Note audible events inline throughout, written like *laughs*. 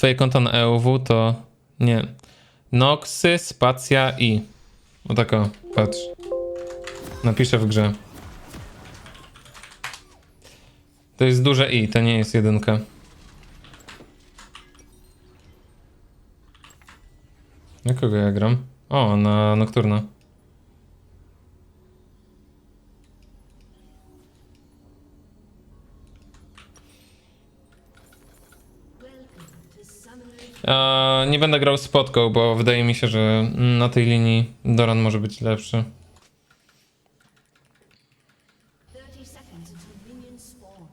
Twoje konto na EUW to nie. Noxy, spacja i. O tak o, patrz. Napiszę w grze. To jest duże i, to nie jest jedynka. Na kogo ja gram? O, na Nocturna. E, nie będę grał spotką, bo wydaje mi się, że na tej linii Doran może być lepszy. 30 seconds until minions spawn.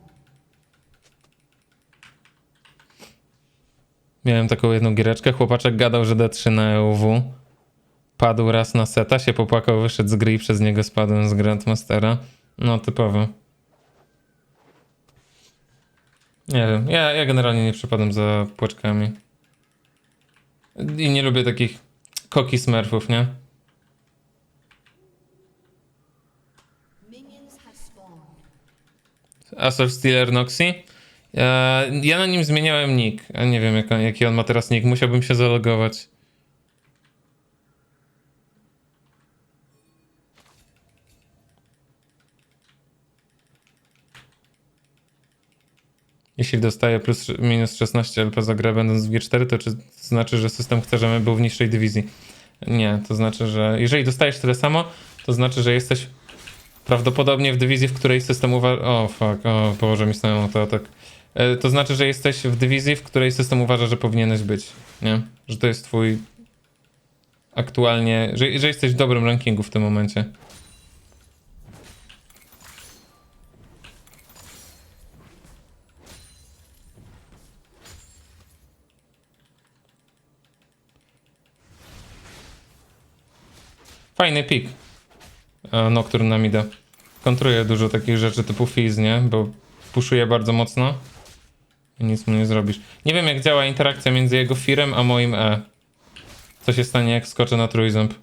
Miałem taką jedną giereczkę. Chłopaczek gadał, że D3 na EUW. Padł raz na seta, się popłakał, wyszedł z gry i przez niego spadłem z Grandmastera. No, typowy. Nie wiem, ja, ja generalnie nie przepadam za płaczkami. I nie lubię takich koki smurfów, nie? Assault Stealer Noxy. E, ja na nim zmieniałem nick. a Nie wiem, jaki on ma teraz nick. Musiałbym się zalogować. Jeśli dostaję plus minus 16 LP za grę będąc w G4, to czy to znaczy, że system chce, żebym był w niższej dywizji? Nie, to znaczy, że jeżeli dostajesz tyle samo, to znaczy, że jesteś Prawdopodobnie w dywizji, w której system uważa... O, fuck, o, położę mi samemu autoatak. E, To znaczy, że jesteś w dywizji, w której system uważa, że powinieneś być, nie? Że to jest twój... Aktualnie... Że, że jesteś w dobrym rankingu w tym momencie. Fajny pik. Nocturne na mida. Kontruje dużo takich rzeczy typu Fizz, nie? Bo puszuje bardzo mocno i nic mu nie zrobisz. Nie wiem jak działa interakcja między jego firem a moim E. Co się stanie jak skoczę na trójząb.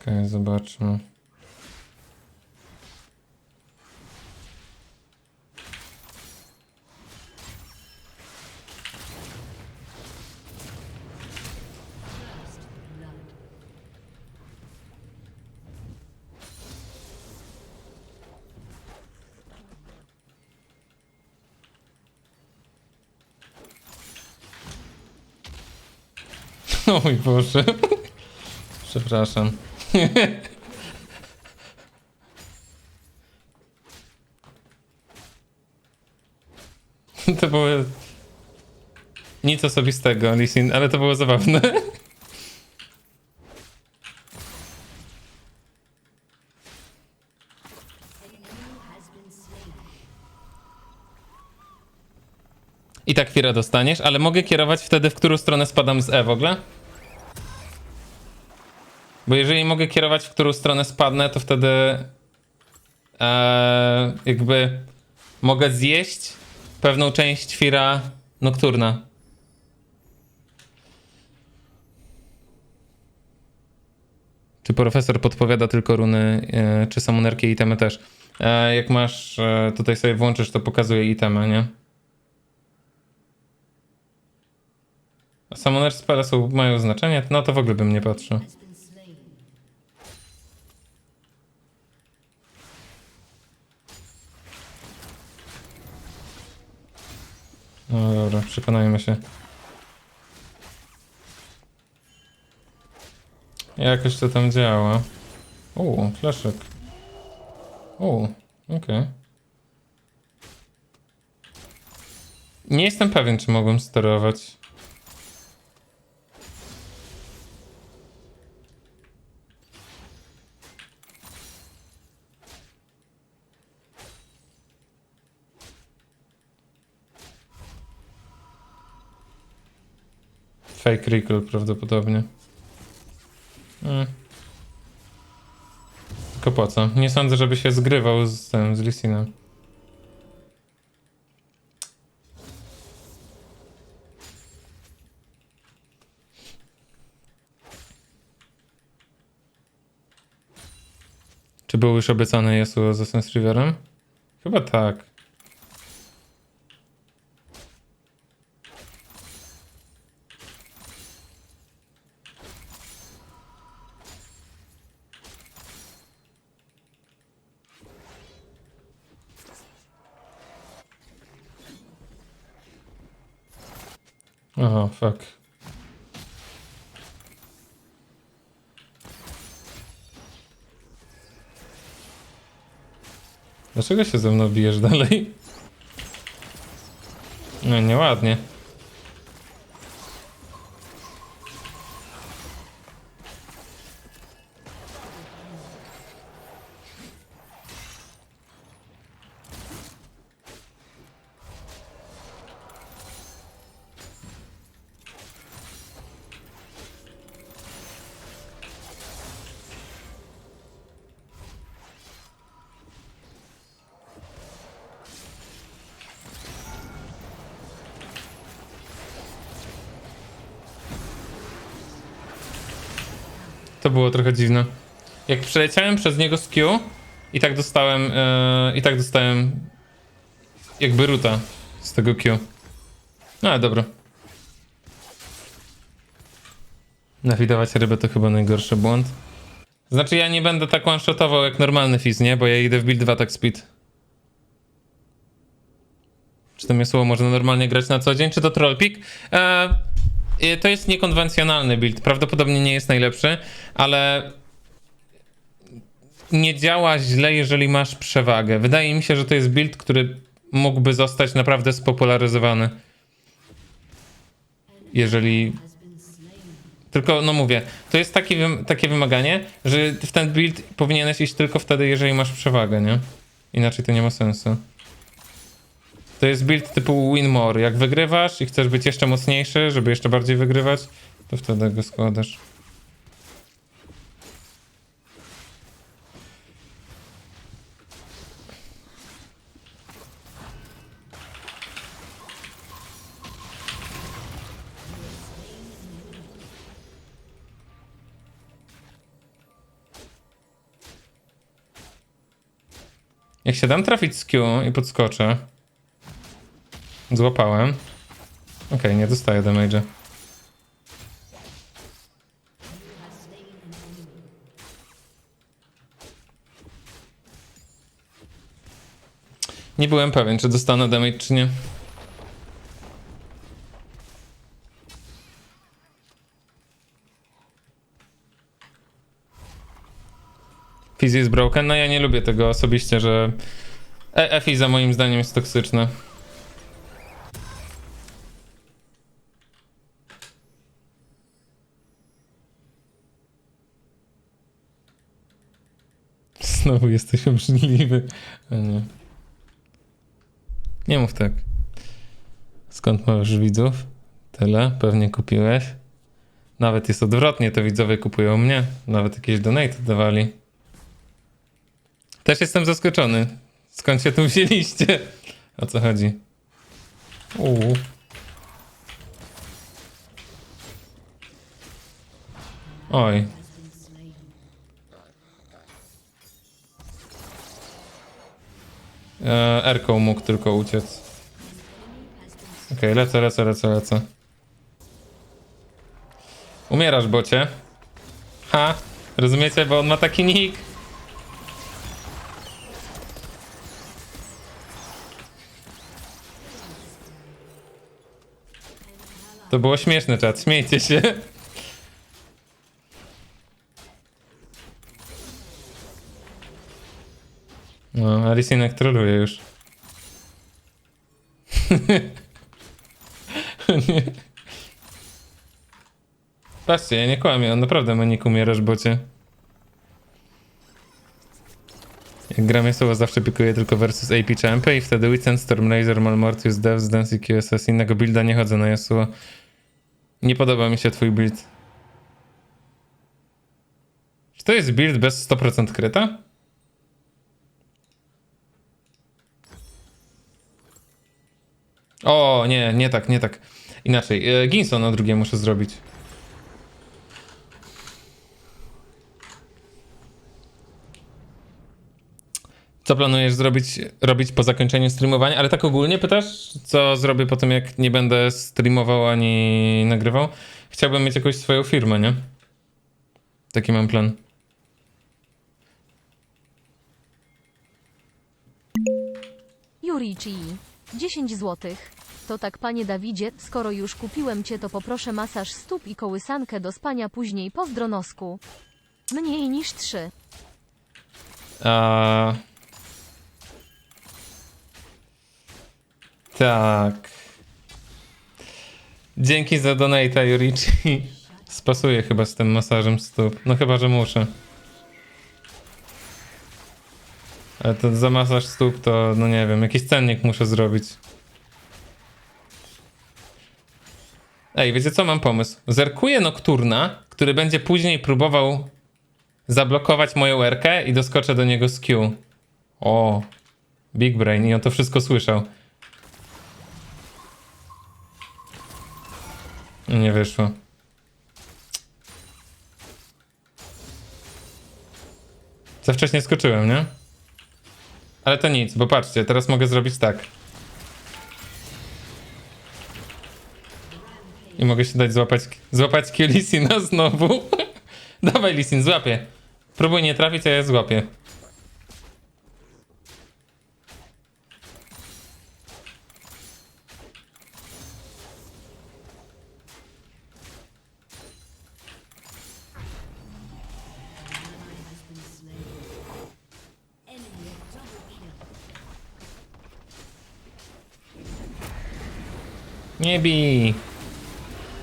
Okej, zobaczmy. Blood. O mój Boże. Przepraszam. To było nic osobistego, Lisin, ale to było zabawne. I tak Fira dostaniesz, ale mogę kierować wtedy, w którą stronę spadam z E w ogóle? Bo jeżeli mogę kierować, w którą stronę spadnę, to wtedy e, jakby mogę zjeść pewną część Fira Nocturna. Czy profesor podpowiada tylko runy, e, czy samonerki i itemy też? E, jak masz, e, tutaj sobie włączysz, to pokazuje itemy, nie? A Summoner spele są, mają znaczenie? No to w ogóle bym nie patrzył. No dobra, przekonajmy się. Jakoś to tam działa. O, flaszek. O, okej. Nie jestem pewien, czy mogłem sterować. Fake recall prawdopodobnie. Mm. Tylko po co? Nie sądzę, żeby się zgrywał z tym, z Lissinem. Czy był już obiecany Yasuo ze Sense Riverem? Chyba tak. Aha, fuck. Dlaczego się ze mną bijesz dalej? No nieładnie. To było trochę dziwne. Jak przeleciałem przez niego z Q i tak dostałem e, i tak dostałem jakby ruta z tego Q. No ale dobra. Nawidować rybę to chyba najgorszy błąd. Znaczy ja nie będę tak one-shotował jak normalny Fizz, nie? Bo ja idę w build 2 tak speed. Czy to słowo można normalnie grać na co dzień, czy to troll pick? Eee, to jest niekonwencjonalny build. Prawdopodobnie nie jest najlepszy, ale nie działa źle, jeżeli masz przewagę. Wydaje mi się, że to jest build, który mógłby zostać naprawdę spopularyzowany. Jeżeli. Tylko, no mówię, to jest taki, takie wymaganie, że w ten build powinieneś iść tylko wtedy, jeżeli masz przewagę, nie? Inaczej to nie ma sensu. To jest build typu win more. Jak wygrywasz i chcesz być jeszcze mocniejszy, żeby jeszcze bardziej wygrywać, to wtedy go składasz. Jak się dam trafić z Q i podskoczę. Złapałem. Okej, nie dostaję damage'a. Nie byłem pewien, czy dostanę damage, czy nie. Fizz jest broken. No ja nie lubię tego osobiście, że E- Fiza moim zdaniem jest toksyczne. Znowu jesteś obrzydliwy. Nie. Nie mów tak. Skąd masz widzów? Tyle, pewnie kupiłeś. Nawet jest odwrotnie, to widzowie kupują mnie. Nawet jakieś donate dawali. Też jestem zaskoczony. Skąd się tu wzięliście? O co chodzi? Uuu. Oj. Erką mógł tylko uciec. Okej, lecę, lecę, lecę, lecę. Umierasz, bocie. Ha, rozumiecie, bo on ma taki nick. To było śmieszne, czat, śmiejcie się. No, Alisynek troluje już. *laughs* nie. Patrzcie, ja nie kłamię, on naprawdę ma nick umierasz, bocie. Jak gram słowo zawsze pikuję tylko versus AP Champy i wtedy Witsen, Stormlazer, Malmortius, Devs, Dance i QSS. Innego builda nie chodzę na Yasuo. Nie podoba mi się twój build. Czy to jest build bez 100% kryta? O, nie, nie tak, nie tak. Inaczej. E, Ginson na drugie muszę zrobić. Co planujesz zrobić, robić po zakończeniu streamowania? Ale tak ogólnie pytasz, co zrobię po tym, jak nie będę streamował ani nagrywał? Chciałbym mieć jakąś swoją firmę, nie? Taki mam plan. Jurici. 10 zł. To tak, panie Dawidzie, skoro już kupiłem cię, to poproszę masaż stóp i kołysankę do spania później po zdronosku. Mniej niż 3. A... Tak. Dzięki za donata, Jurici. Spasuję chyba z tym masażem stóp. No chyba, że muszę. Ale to za masaż stóp to, no nie wiem, jakiś cennik muszę zrobić. Ej, wiecie co, mam pomysł. Zerkuję Nocturna, który będzie później próbował zablokować moją erkę i doskoczę do niego z Q. O, Big Brain i on to wszystko słyszał. Nie wyszło. Za wcześnie skoczyłem, nie? Ale to nic, bo patrzcie, teraz mogę zrobić tak. I mogę się dać złapać, złapać Q znowu. *laughs* Dawaj Lisin, złapię. Próbuj nie trafić, a ja złapię. Nie bij.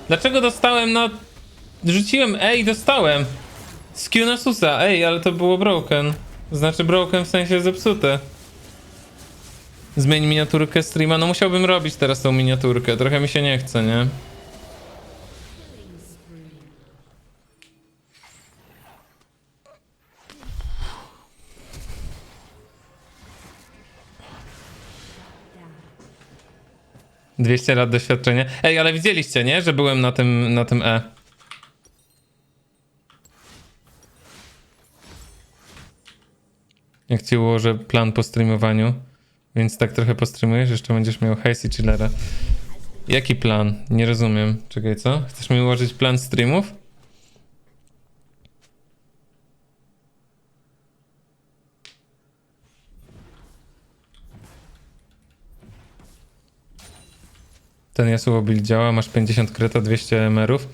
Dlaczego dostałem na... Rzuciłem E i dostałem. Z Q na Susa. Ej, ale to było broken. Znaczy broken w sensie zepsute. Zmień miniaturkę streama. No musiałbym robić teraz tą miniaturkę. Trochę mi się nie chce, nie? Dwieście lat doświadczenia. Ej, ale widzieliście, nie? Że byłem na tym, na tym E. Jak ci ułożę plan po streamowaniu. Więc tak trochę postreamujesz, jeszcze będziesz miał hajs i chillera. Jaki plan? Nie rozumiem. Czekaj, co? Chcesz mi ułożyć plan streamów? Ten Yasuo build działa, masz 50 kreta, 200 emerów.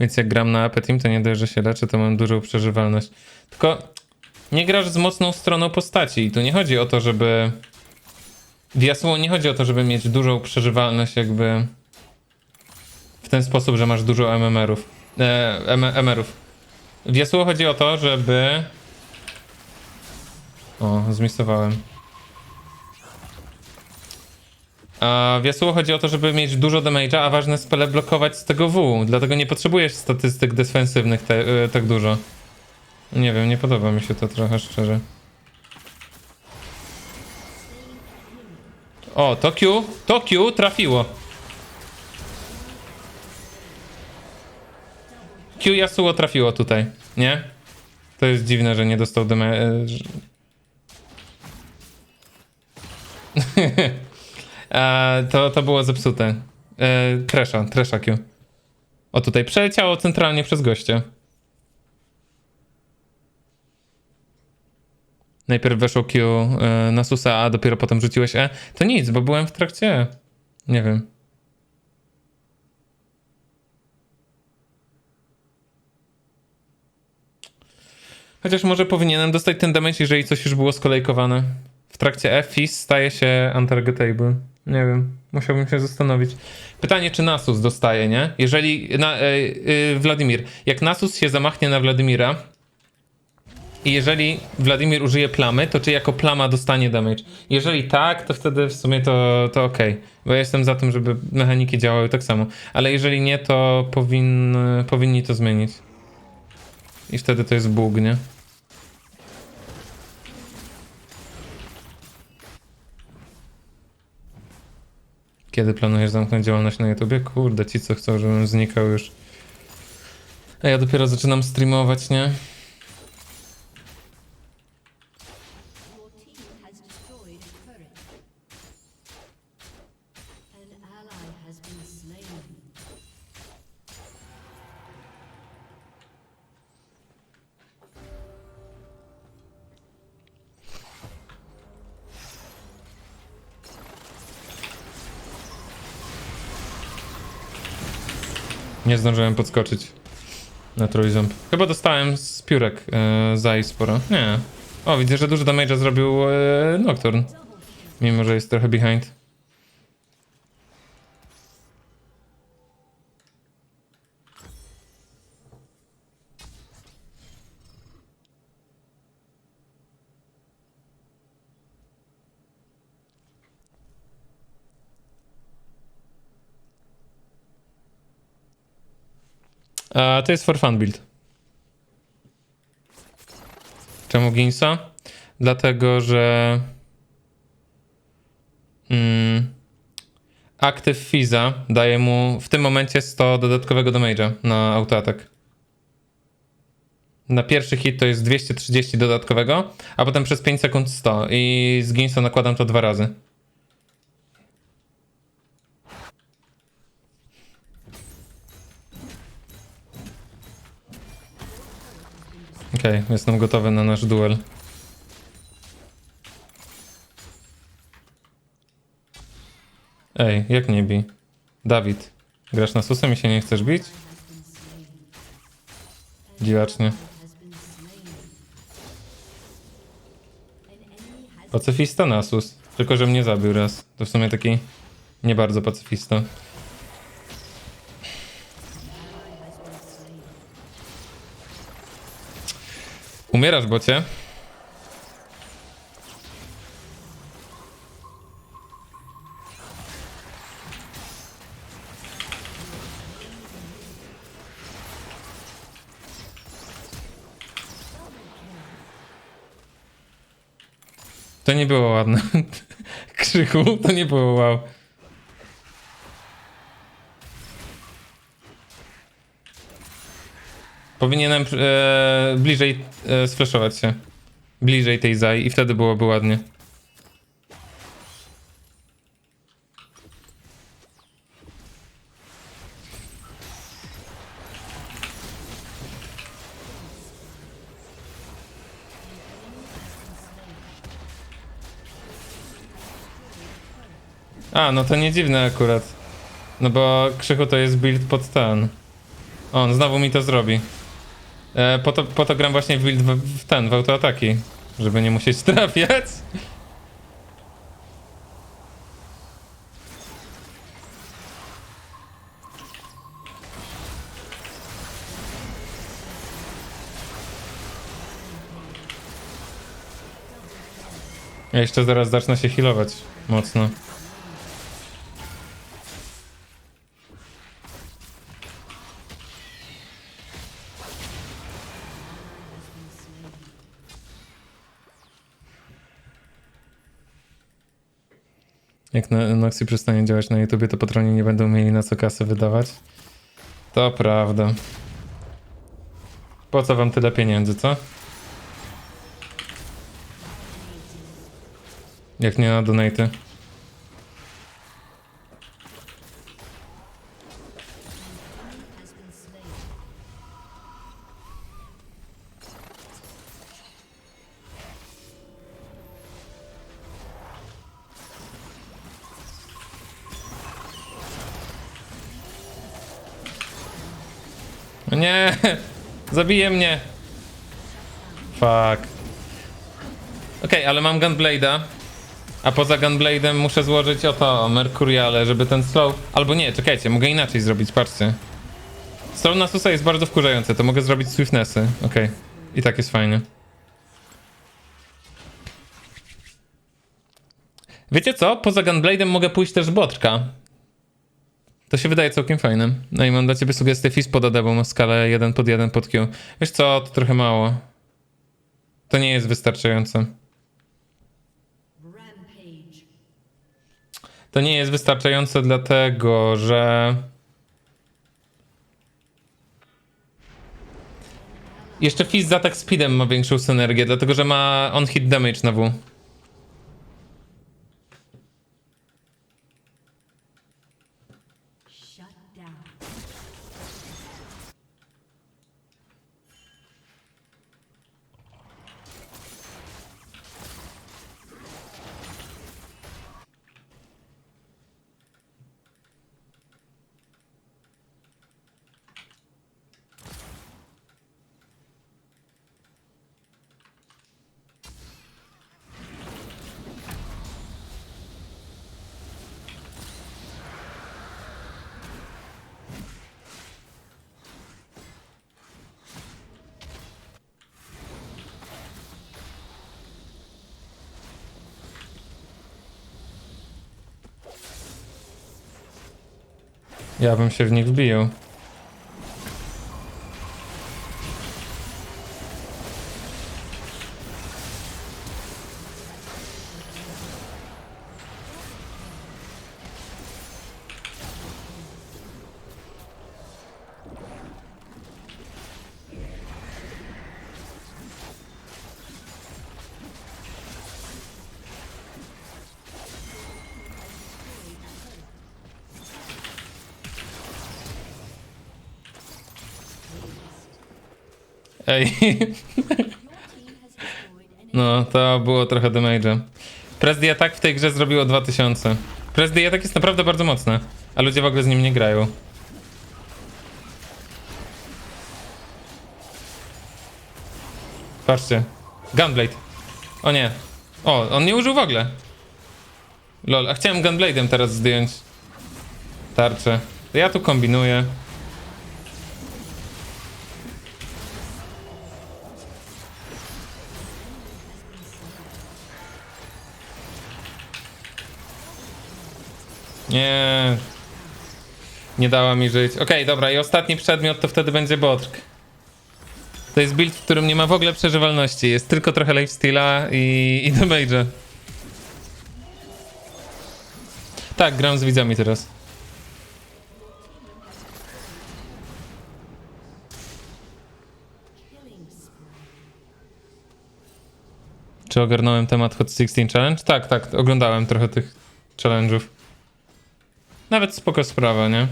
Więc jak gram na Apetim, to nie dość, że się leczę, to mam dużą przeżywalność. Tylko nie grasz z mocną stroną postaci i tu nie chodzi o to, żeby... W Yasuo nie chodzi o to, żeby mieć dużą przeżywalność jakby... W ten sposób, że masz dużo MMR-ów. E, M- MR-ów. W Yasuo chodzi o to, żeby... O, zmisowałem. A w Yasuo chodzi o to, żeby mieć dużo damage'a, a ważne spele blokować z tego W. Dlatego nie potrzebujesz statystyk defensywnych te, y, tak dużo. Nie wiem, nie podoba mi się to trochę szczerze. O, to Q, to Q trafiło. Q Yasuo trafiło tutaj, nie? To jest dziwne, że nie dostał damage. *laughs* E, to, to było zepsute. E, tresha, tresha Q. O, tutaj przeleciało centralnie przez gościa. Najpierw weszło Q e, na Susa, a dopiero potem rzuciłeś E. To nic, bo byłem w trakcie E. Nie wiem. Chociaż może powinienem dostać ten damage, jeżeli coś już było skolejkowane. W trakcie F Fizz staje się untargetable. Nie wiem, musiałbym się zastanowić. Pytanie, czy Nasus dostaje, nie? Jeżeli, na, e, e, Wladimir, jak Nasus się zamachnie na Wladimira i jeżeli Wladimir użyje plamy, to czy jako plama dostanie damage? Jeżeli tak, to wtedy w sumie to, to ok. Bo ja jestem za tym, żeby mechaniki działały tak samo. Ale jeżeli nie, to powin, powinni to zmienić. I wtedy to jest bug, nie? Kiedy planujesz zamknąć działalność na YouTubie? Kurde, ci co chcą, żebym znikał już. A ja dopiero zaczynam streamować, nie? Nie zdążyłem podskoczyć na trójząb. Chyba dostałem z piórek e, za i sporo. Nie. O, widzę, że dużo damage'a zrobił e, Nocturne. Mimo, że jest trochę behind. A to jest for fun build. Czemu Ginsa? Dlatego, że mm, aktyw Fiza daje mu w tym momencie 100 dodatkowego damage'a na autoatak. Na pierwszy hit to jest 230 dodatkowego, a potem przez 5 sekund 100 i z Ginsa nakładam to dwa razy. Okej, jestem gotowy na nasz duel. Ej, jak nie bi? Dawid, grasz na susem i się nie chcesz bić? Dziwacznie. Pacyfista na sus. Tylko, że mnie zabił raz. To w sumie taki nie bardzo pacyfista. Umierasz, bocie? To nie było ładne. *laughs* Krzychu, to nie było wow. Powinienem e, bliżej e, się. Bliżej tej zaj i wtedy byłoby ładnie. A, no to nie dziwne akurat. No bo Krzychu to jest build pod ten. On znowu mi to zrobi. E, po, to, po to gram właśnie w build w, w ten, w autoataki. Żeby nie musieć *laughs* trafiać. Ja jeszcze zaraz zacznę się healować mocno. Jak Noxy przestanie działać na YouTubie, to patroni nie będą mieli na co kasy wydawać. To prawda. Po co wam tyle pieniędzy, co? Jak nie na donaty. Zabije mnie! Fuck. Okej, ale mam Gunblade'a. A poza Gunblade'em muszę złożyć oto Mercuriale, żeby ten slow... Albo nie, czekajcie, mogę inaczej zrobić, patrzcie. Slow na Susa jest bardzo wkurzające, to mogę zrobić Swiftnessy. Okej. I tak jest fajnie. Wiecie co? Poza Gunblade'em mogę pójść też Boczka. To się wydaje całkiem fajne. No i mam dla ciebie sugestię Fizz pod AD, bo ma skalę 1 pod 1 pod Q. Wiesz co? To trochę mało. To nie jest wystarczające. To nie jest wystarczające dlatego, że... Jeszcze Fizz z atak speedem ma większą synergię, dlatego że ma on-hit damage na W. Ja bym się w nich wbił. Ej, no to było trochę damage'a. Presdy Attack w tej grze zrobiło 2000. Presdy Attack jest naprawdę bardzo mocne, a ludzie w ogóle z nim nie grają. Patrzcie. Gunblade. O nie. O, on nie użył w ogóle. Lol, a chciałem Gunblade'em teraz zdjąć tarczę. Ja tu kombinuję. Nie. Nie dała mi żyć. Okej, dobra, i ostatni przedmiot to wtedy będzie Botrk. To jest build, w którym nie ma w ogóle przeżywalności. Jest tylko trochę lifesteala i, i damage'a. Tak, gram z widzami teraz. Czy ogarnąłem temat Hot 16 Challenge? Tak, tak, oglądałem trochę tych challenge'ów. Nawet spoko sprawa, nie?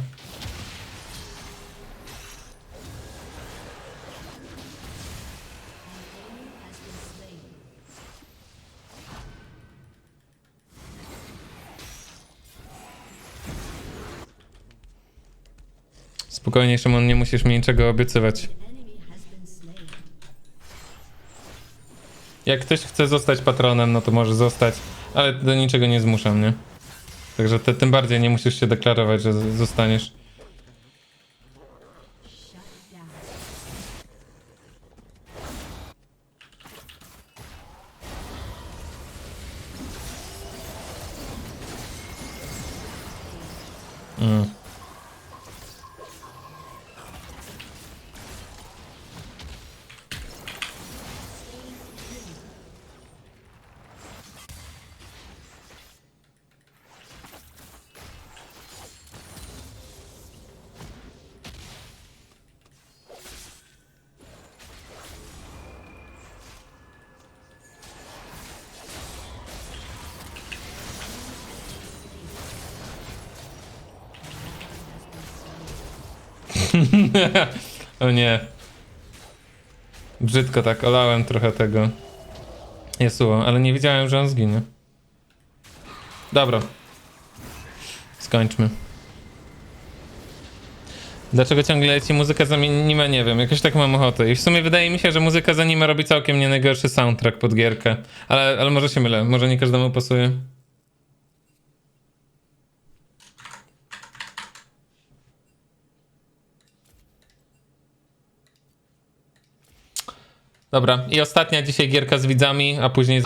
Spokojnie, Szymon, nie musisz mi niczego obiecywać. Jak ktoś chce zostać patronem, no to może zostać, ale do niczego nie zmuszam, nie? Także tym bardziej nie musisz się deklarować, że zostaniesz. Mm. *laughs* o nie. Brzydko tak, olałem trochę tego Jesuo, ale nie wiedziałem, że on zginie. Dobra. Skończmy. Dlaczego ciągle leci muzyka z anime? Nie wiem, jakoś tak mam ochotę. I w sumie wydaje mi się, że muzyka z anime robi całkiem nie najgorszy soundtrack pod gierkę. Ale, ale może się mylę, może nie każdemu pasuje. Dobra, i ostatnia dzisiaj gierka z widzami, a później...